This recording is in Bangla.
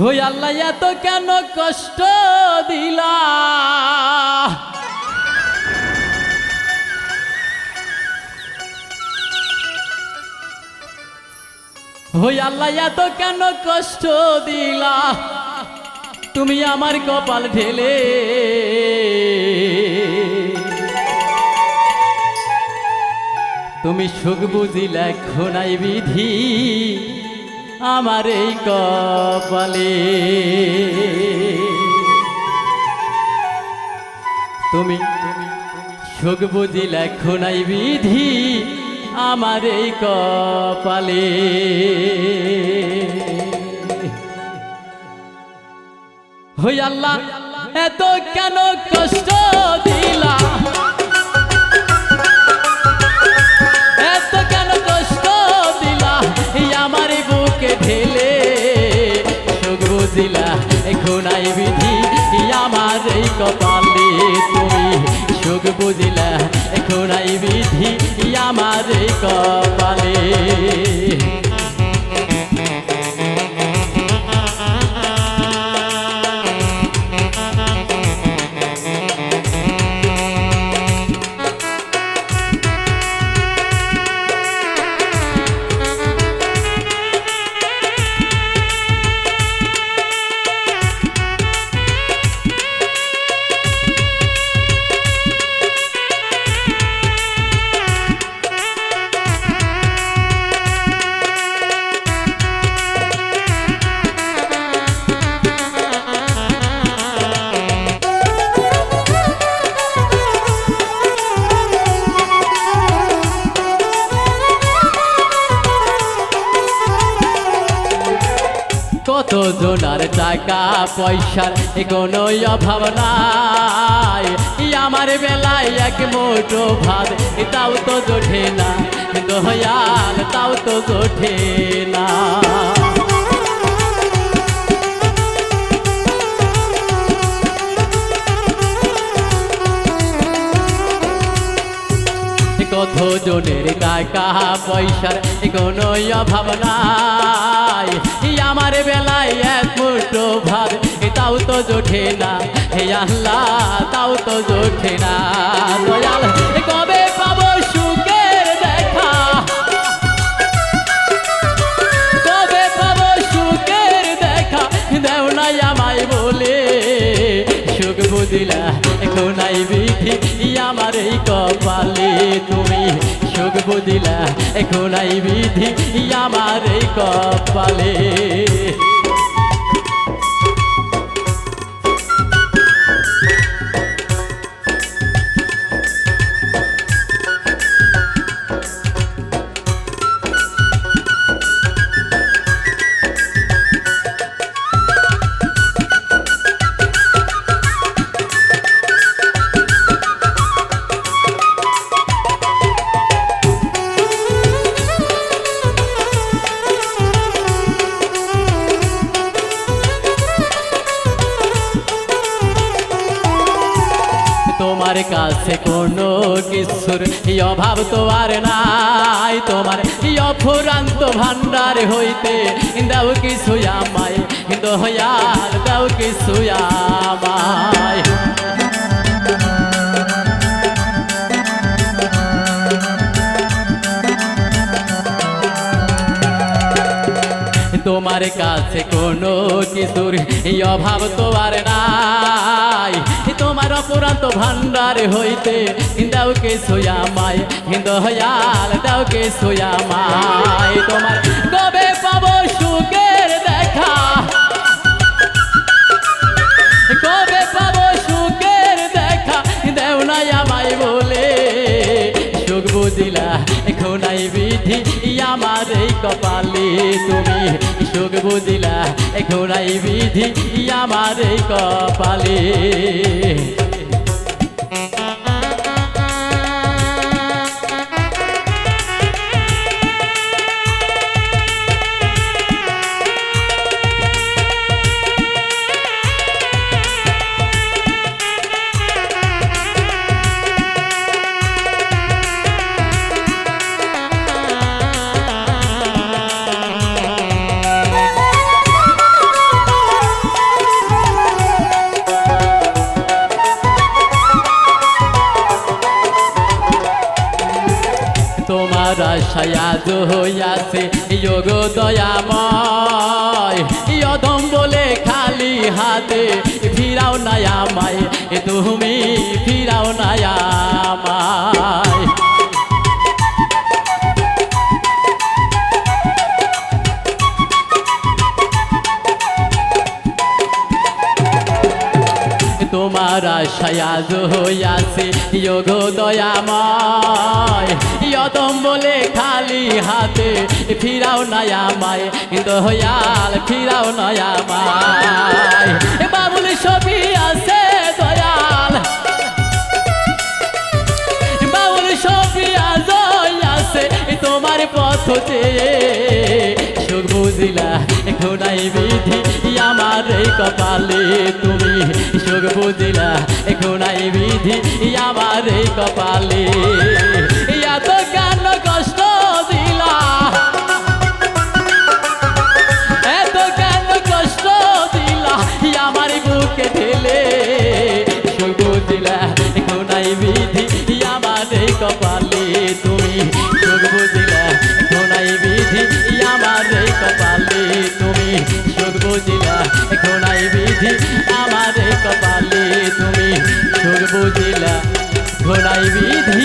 হই আল্লাহ, এত কেন কষ্ট দিলা? হই আল্লাহ, এত কেন কষ্ট দিলা? তুমি আমার কপাল ঢেলে। তুমি সুখ বুঝিলে খোনাই বিধি। আমার এই কপালে। তুমি সুখ বুঝিলে খোনাই বিধি আমার এই কপালে। হই আল্লাহ, এত কেন কষ্ট বুঝিলা এখন বিধি আমার এই কপালে তুমি সুখ বুঝিলা এখন বিধি আমার এই কপালে। কত জোনার টাকা পয়সার কোনো অভাব নাই। আমার বেলায় এক মোটো ভাত তাও তো জোঠে না। দয়াল তাও তো জোঠে না। কত জনের টাকা পয়সার কোনো অভাব নাই। আমার বেলায় এক মুঠো তাও তো জোঠে না। হে আল্লাহ, তাও তো জোঠে না। দয়াল কবে পাবো সুখের দেখা? কবে পাবো সুখের দেখা? দেও নাই আমায় বলে, সুখ এখন নাই বিধি? আমার এই কপালে তুমি সুখ বুঝিলা এখন বিধি। আমার এই কপালে। তোমার কাছে কোনো কিছুর অভাব তো আর নাই। তোমার অফুরান্ত ভান্ডার হইতে দাও কিছু আমায় দয়াল দাও কিছু আমায়। তোমার কাছে কোনো কিছুর অভাব তো আর নাই। অপুরান্ত ভান্ডার হইতে দাও কে হিন্দ হয়াল দাও কে সোয়ামায় তোমার কবে পাবো আমার এই কপালে তুমি। সুখ বুঝিলা ঘোড়াই বিধি আমার এই কপালে? আশায়াজ হইয়াছে। যোগ দয়াময় ইয়দম বলে খালি হাতে ফিরাও নায়া মায় তুমি ফিরাও না তোমার আশায়াজ হইয়াছে যোগ দয়াময় ইয়দম বলে খালি হাতে, ফিরাও নয়া মায় দয়াল, ফিরাও নয়া মায় বাবুল ছবি আছে দয়াল। বাউল ছবি আজ আছে তোমার পথ সুখ বুঝিলা ঘোড়াই বিধি, আমার এই কপালে তুমি সুখ বুঝিলা ঘোড়াই বিধি, আমার এই কপালে। বিধি